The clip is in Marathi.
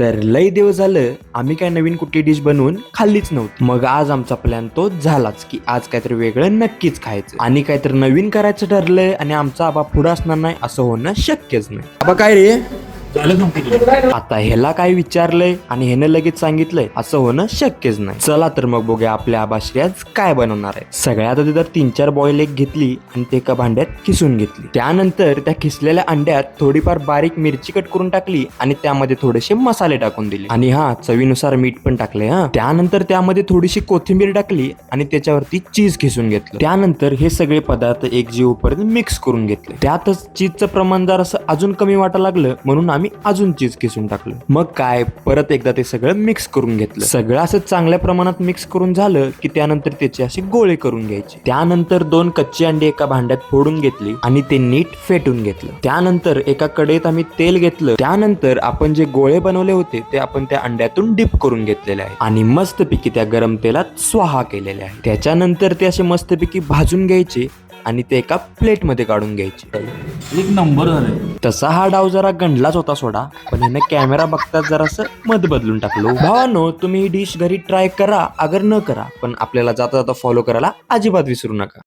तर लय दिवस झालं आम्ही काय नवीन कुठली डिश बनवून खाल्लीच नव्हती. मग आज आमचा प्लॅन तो झालाच की आज काहीतरी वेगळं नक्कीच खायचं. आणि काहीतरी नवीन करायचं ठरलंय आणि आमचा आबा पुढं असणार नाही असं होणं शक्यच नाही. आबा काय रे? आता ह्याला काय विचारलंय आणि ह्यानं लगेच सांगितलंय असं होणं शक्यच नाही. चला तर मग बघूया आपल्या आबाश्री आज काय बनवणार आहे. सगळ्यात आधी तर तीन चार बॉईल एक घेतली आणि ते एका भांड्यात किसून घेतली. त्यानंतर त्या किसलेल्या अंड्यात थोडीफार बारीक मिरची कट करून टाकली आणि त्यामध्ये थोडेसे मसाले टाकून दिले. आणि हा चवीनुसार मीठ पण टाकले हा. त्यानंतर त्यामध्ये थोडीशी कोथिंबीर टाकली आणि त्याच्यावरती चीज खिसून घेतलं. त्यानंतर हे सगळे पदार्थ एक जीव पर्यंत मिक्स करून घेतले. त्यातच चीजचं प्रमाण जर असं अजून कमी वाटा लागलं म्हणून आम्ही अजून चीज किसून टाकलं. मग काय? परत एकदा ते सगळं मिक्स करून घेतलं. सगळं असं चांगल्या प्रमाणात मिक्स करून झालं की त्यानंतर त्याचे असे गोळे करून घ्यायचे. त्यानंतर दोन कच्ची अंडी एका भांड्यात फोडून घेतली आणि ते नीट फेटून घेतलं. त्यानंतर एका कढईत आम्ही तेल घेतलं. त्यानंतर आपण जे गोळे बनवले होते ते आपण त्या अंड्यातून डिप करून घेतलेले आहे. आणि मस्तपैकी त्या गरम तेलात स्वाहा केलेले आहे. त्याच्यानंतर ते असे मस्तपैकी भाजून घ्यायचे. आणि ते एका प्लेटमध्ये काढून घ्यायचे. एक नंबर झाले तसा हा डाव जरा गंडलाच होता सोडा पण ह्याने कॅमेरा बघताच जरासं मत बदलून टाकलो. भावानो तुम्ही ही डिश घरी ट्राय करा अगर न करा पण आपल्याला जाता जाता फॉलो करायला अजिबात विसरू नका.